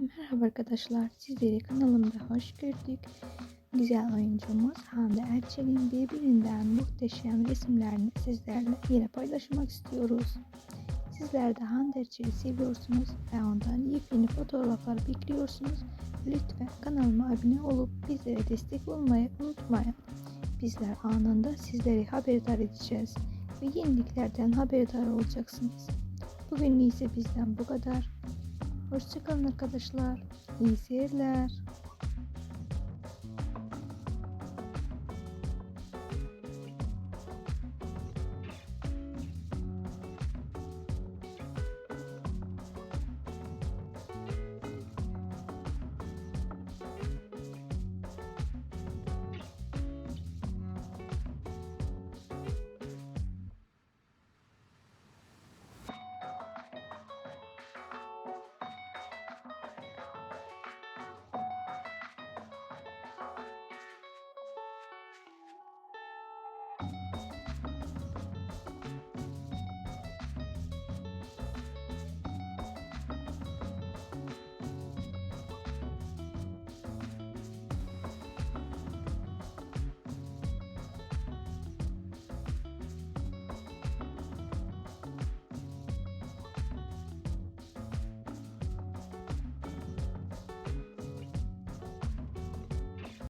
Merhaba arkadaşlar, sizleri kanalımda hoş gördük. Güzel oyuncumuz Hande Erçel'in birbirinden muhteşem resimlerini sizlerle yine paylaşmak istiyoruz. Sizler de Hande Erçel'i seviyorsunuz ve ondan yepyeni fotoğraflar bekliyorsunuz. Lütfen kanalıma abone olup bizlere destek olmayı unutmayın. Bizler anında sizleri haberdar edeceğiz ve yeniliklerden haberdar olacaksınız. Bugün ise bizden bu kadar. Hoşçakalın arkadaşlar. İyi seyirler.